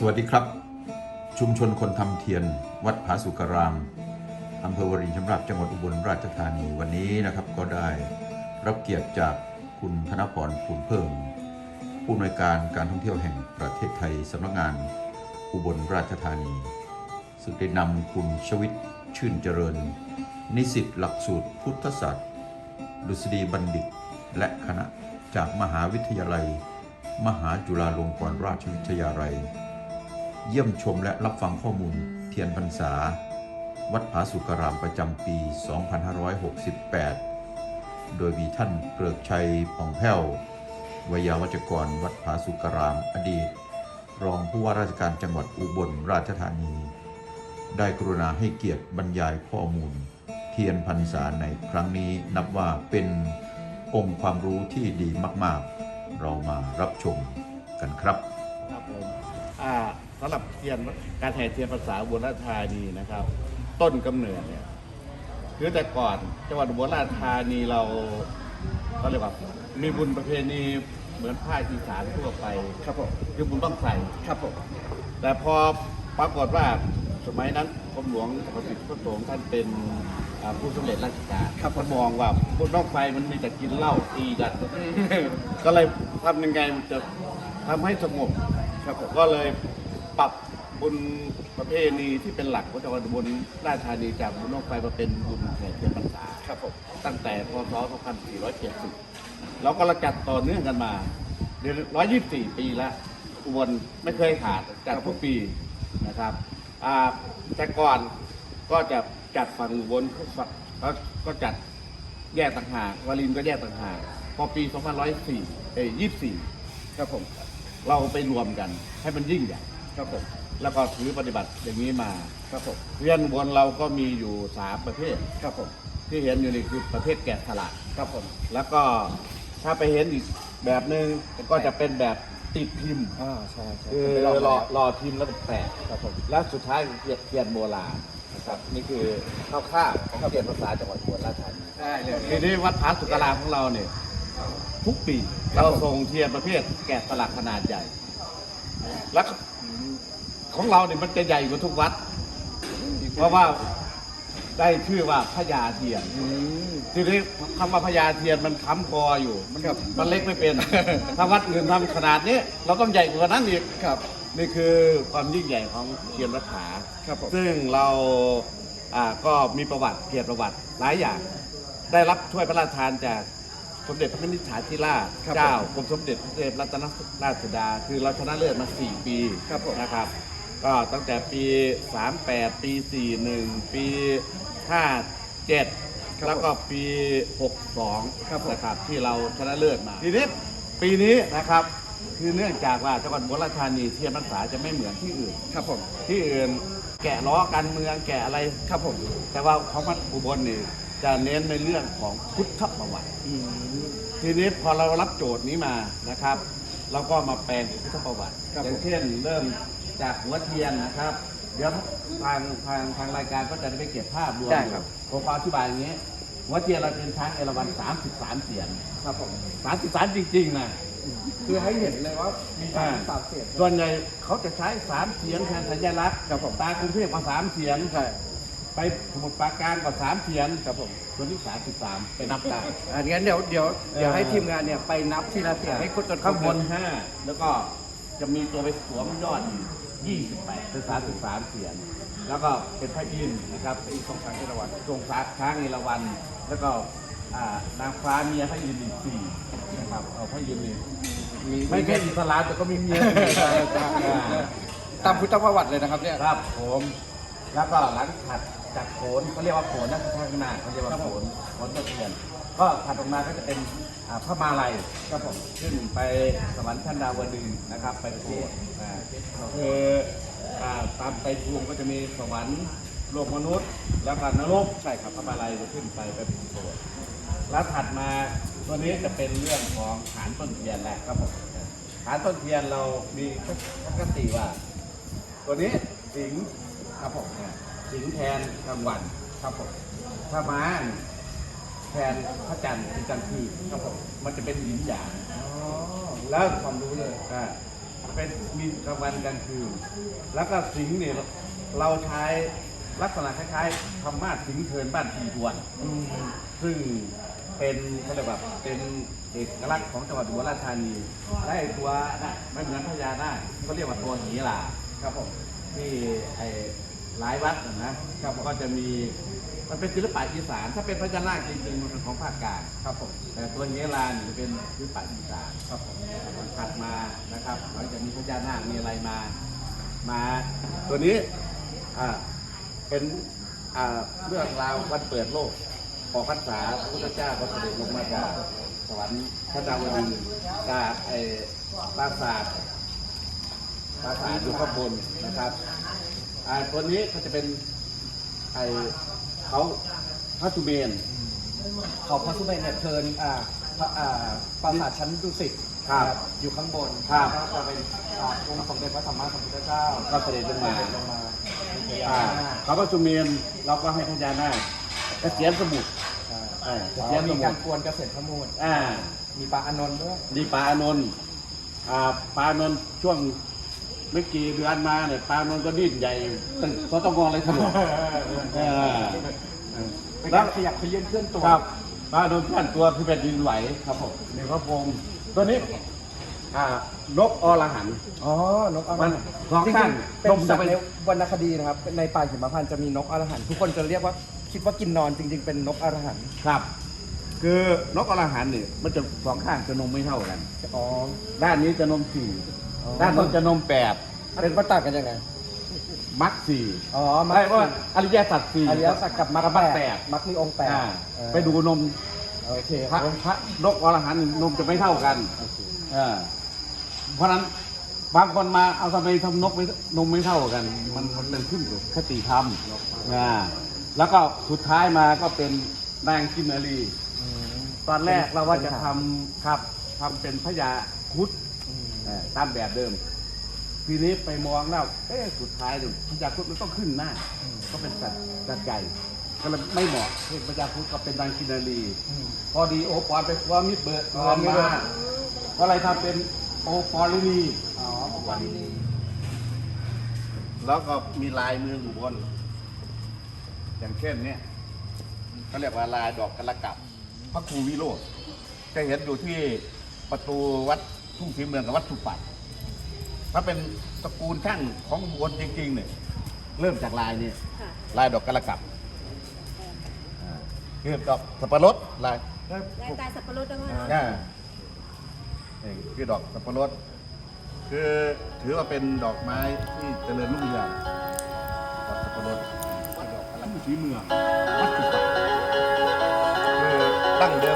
สวัสดีครับ ชุมชนคนทำเทียน วัดผาสุกรามอำเภอวรินชำราบจังหวัดอุบลราชธานีวันนี้นะครับก็ได้รับเกียรติจากคุณธนพรภูลเพิ่ม ผู้อำนวยการการท่องเที่ยวแห่งประเทศไทยสำนักงานอุบลราชธานี ซึ่งได้นำคุณชวิตชื่นเจริญ นิสิตหลักสูตรพุทธศาสตร์ดุษฎีบัณฑิต และคณะจากมหาวิทยาลัย มหาจุฬาลงกรณราชวิทยาลัย เยี่ยมชมและรับฟังข้อมูลเทียนพรรษา วัดผาสุกรามประจำปี 2568 โดยมีท่านเกริกชัยผ่องแผ้ววยาวัจกรวัดผาสุกรามอดีต รองผู้ว่าราชการจังหวัดอุบลราชธานี ได้กรุณาให้เกียรติบรรยายข้อมูล เทียนพรรษาในครั้งนี้นับว่าเป็นองค์ความรู้ที่ดีมาก ๆ เรามารับชมกันครับ ครับผมอ่า สำหรับเทียนการแห่เทียนภาษาอุบลราชธานีนะครับ ต้นกำเนิดเนี่ยคือแต่ก่อนจังหวัดอุบลราชธานีเราเขาเรียกว่ามีบุญประเพณีเหมือนภาคอีสานทั่วไปครับผมคือบุญต้องใส่ครับผมแต่พอปรากฏว่าสมัยนั้นกรมหลวงพระสิทธิพระสงฆ์ท่านเป็นอ่าผู้สำเร็จราชการครับท่านมองว่าบุญต้องไฟมันมีแต่กินเหล้าตีกันก็เลยทำยังไงมันจะทำให้สงบครับผมก็เลย ปรับบุญประเพณีที่เป็นหลักของจังหวัดอุบลราชธานีจากบุญน้องไฟมาเป็นบุญแห่เทียนพรรษาครับผมตั้งแต่พศ 2470แล้วก็เราจัดต่อเนื่องกันมาเดือน124 ปีแล้วอุบลไม่เคยขาดจัดทุกปีนะครับอ่าแต่ก่อนก็จะจัดฝั่งอุบลก็ก็จัดแยกต่างหากวารินก็แยกต่างหากพอปี 2104เอ้ย24 ครับผม เราไปรวมกันให้มันยิ่งใหญ่ ครับผมแล้วก็ถือปฏิบัติอย่างนี้มาครับผมเรียนบนเราก็มีอยู่สามประเภทครับผมที่เห็นอยู่นี่คือประเภทแกะสลักครับผมแล้วก็ถ้าไปเห็นอีกแบบหนึ่งก็จะเป็นแบบติดพิมพ์อ่าใช่ใช่คือเป็นรรออบแรกรอพิมพ์แล้วแปะครับผมแล้วสุดท้ายคือเทียนโบราณนะครับนี่คือคร่าวๆของเทียนภาษาจังหวัดอุบลราชธานีได้เลยทีนี้วัดผาสุกรามของเราเนี่ยทุกปีเราส่งเทียนประเภทแกะสลักขนาดใหญ่แล้ว ของเราเนี่ยมันจะใหญ่กว่าทุกวัด เพราะว่าได้ชื่อว่าพญาเทียนอืมทีนี้คำว่าพญาเทียนมันค้ำคออยู่ มันครับมันเล็กไม่เป็น ถ้าวัดอื่นทำขนาดนี้เราต้องใหญ่กว่านั้นอีกครับ นี่คือความยิ่งใหญ่ของเทียนวัดผาครับผม ซึ่งเราอ่าก็มีประวัติเกียรติประวัติหลายอย่าง ได้รับช่วยพระราชทานจากสมเด็จพระนิธิฐาธิราชครับเจ้ากรมสมเด็จพระเทพรัตนราชสุดา คือเราชนะเลิศมา4ปีครับผม นะครับ ก็ตั้งแต่ปี 38 ปี 41 ปี 57 แล้วก็ปี 62ครับผม นะครับที่เราชนะเลิศมา ทีนี้ปีนี้นะครับ คือเนื่องจากว่าจังหวัดอุบลราชธานีเทียนพรรษาจะไม่เหมือนที่อื่น ครับผม ที่อื่นแกะล้อการเมืองแกะอะไร ครับผมแต่ว่าของวัดอุบลนี่จะเน้นในเรื่องของพุทธประวัติ อืม ทีนี้พอเรารับโจทย์นี้มานะครับ เราก็มาแปลงเป็นพุทธประวัติ ครับ อย่างเช่นเริ่ม จากหัวเทียนนะครับ เดี๋ยวทางทางทางรายการก็จะได้ไปเก็บภาพรวมได้ครับ ผมขออธิบายอย่างนี้ หัวเทียนเราเป็นช้างเอราวัณ33 เสียนครับผม33 จริงๆนะ คือให้เห็นเลยว่ามีการอ่าปรับเสียงส่วนใหญ่เขาจะใช้สามเสียงแทนสัญลักษณ์ครับผมตากรุงเทพก็สามเสียงใช่ไปสมุทรปราการก็สามเสียงครับผมส่วนที่สามสิบสามไปนับได้อันงั้นเดี๋ยวเดี๋ยวเดี๋ยวเออให้ทีมงานเนี่ยไปนับทีละเสียงให้ครบจนข้างบนครห้าแล้วก็จะมีตัวไปสวมยอดอีกยี่ สิบแปดเป็นสามสิบสามเสียง แล้วก็เป็นพระอินทร์นะครับเป็นทรงช้างเอราวัณทรงช้างเอราวัณแล้วก็อ่านางฟ้าเมียพระอินทร์อีกสี่นะครับเอาพระอินทร์นี่มีไม่แค่อิสลามแต่ก็มีเมียสี่อ่าตามพุทธประวัติเลยนะครับเนี่ยครับผมแล้วก็หลังถัดจากโขนเขาเรียกว่าโขนนะข้างหน้าเขาเรียกว่าโขนโขนตะเคียนก็ถัดออกมาก็จะเป็นอ่า พระมาลัยครับผมขึ้นไปสวรรค์ชั้นดาวดึงนะครับ ไปโปรดอ่าคืออาตามไตรภูมิก็จะมีสวรรค์โลกมนุษย์ แล้วก็นรกใช่ครับพระมาลัยจะขึ้นไปไปโปรดแล้วถัดมาตัวนี้จะเป็นเรื่องของฐานต้นเทียนแหละครับผมฐานต้นเทียนเรามีปกติว่า ตัวนี้สิงห์ครับผมเนี่ยสิงแทนกลางวันครับผมถ้ามา แทนพระจันทร์เป็นกลางคืนครับผมมันจะเป็นหยินหยางอ๋อแล้วความรู้เลย อ่าเป็นมีกลางวันกลางคืน แล้วก็สิงห์เนี่ยเราใช้ลักษณะคล้ายๆธรรมาสสิงห์เทินบ้านผีดวนซึ่งเป็นเขาเรียกว่าเป็นเอกลักษณ์ของจังหวัดอุบลราชธานีและไอ้ตัวน่ะไม่เหมือนพญานาคเขาเรียกว่าตัวหีหลาครับผมที่ไอ้ หลายวัดนะนะครับก็จะมีมันเป็นศิลปะอีสานถ้าเป็นพญานาคจริงๆมันเป็นของภาคกลางครับผมแต่ตัวหีหลาเนี่ยจะเป็นศิลปะอีสานครับผมมันถัดมานะครับหลังจากมีพญานาคมีอะไรมา มาตัวนี้อ่าเป็นอ่าเรื่องราววันเปิดโลกออกพรรษาพระพุทธเจ้าก็เสด็จลงมาจากสวรรค์พระดาวดึงส์จากไอ้ปราสาทปราสาทอยู่ข้างบนนะครับ อ่าตัวนี้ก็จะเป็นไอ้เขาพระสุเมนเขาพระสุเมนเนี่ยเทินอ่าพระอ่าปราสาทชั้นดุสิตครับ อยู่ข้างบนครับแล้วก็จะเป็นอ่าองค์สมเด็จพระสัมมาสัมพุทธเจ้าก็เสด็จลงมาลงมาเป็นพญาอ่านาคเขาพระสุเมนเราก็ให้พญานาคเกษียณสมุทรอ่าอ่าอ๋อเขียนสมุมีดการกวนเกษตรพระมูลอ่า มีปลาอานนท์ด้วย ดีปลาอานนท์อ่าปลาอานนท์ช่วง ไม่กี่เดือนมาเนี่ยปลาอานนท์ก็ดิ้นใหญ่ตึกสตงเลยถล่มอ่าเป็นการขยับขยื่นเคลื่อนตัวครับปลาอานนท์เคลื่อนตัวคือเป็นดินไหวครับผมในพระพรหมตัวนี้อ่านกอรหันต์ อ๋อนกอรหันต์มันสองข้างจริงๆเป็นนมจะสัตเป็นว์ในวรรณคดีนะครับในป่าหิมพานต์จะมีนกอรหันต์ทุกคนจะเรียกว่าคิดว่ากินนอนจริง ๆ เป็นนกอรหันต์ครับ คือนกอรหันต์เนี่ยมันจะสองข้างจะนมไม่เท่ากัน อ๋อด้านนี้จะนมสี่อ๋อ ด้านโน้นจะนมแปดเป็นมันต่างกันยังไงมักสี่อ๋อไม่ว่าอริยสัจสี่อริยสัจกับมรรคมักแปแปดดมรรคมีองค์แปดอ่าเออไปดูนมโอเคพระพระนกอรหันต์นมจะไม่เท่ากันเออเพราะฉะนั้นบางคนมาเอาทำไมทำนกไม่นมไม่เท่ากัน มันมันเป็นขึ้นอยู่คติธรรมอ่าแล้วก็สุดท้ายมาก็เป็นนางกินนารีอืมตอนแรกเราว่าจะทำครับทำเป็นพญาครุดอืมเอ่อ ตามแบบเดิม ทีนี้ไปมองแล้วเอ๊ะสุดท้ายเนี่ยพญาครุดมันต้องขึ้นหน้า ก็เป็นสัตว์สัตว์ใหญ่ก็เลยไม่เหมาะที่พญาครุดก็เป็นนางกินนารีอืมพอดีโอปอนไปว่ามิดเบิร์ดอ๋อมิดเบิร์ดก็เลยทำเป็นโอปอลินีอ๋อของวันนี้แล้วก็มีลายมืออยู่บน อย่างเช่นเนี่ยเขาเรียกว่าลายดอกกระกับพระครูวิโรธจะเห็นอยู่ที่ประตูวัด ทุ่งศรีเมืองกับวัดสุปัตถ้าเป็นตระกูลช่างของอุบลจริงๆเนี่ยเริ่มจากลายเนี่ยค่ะลายดอกกระกับอ่าคือดอกสับปะรดลายลายตายสับปะรดด้วยอ่านี่คือดอกสับปะรด คือถือว่าเป็นดอกไม้ที่เจริญรุ่งเรืองดอกสับปะรดวัดดอกกระลำสีเมืองวัดสุพรรณคือดั้งเดิม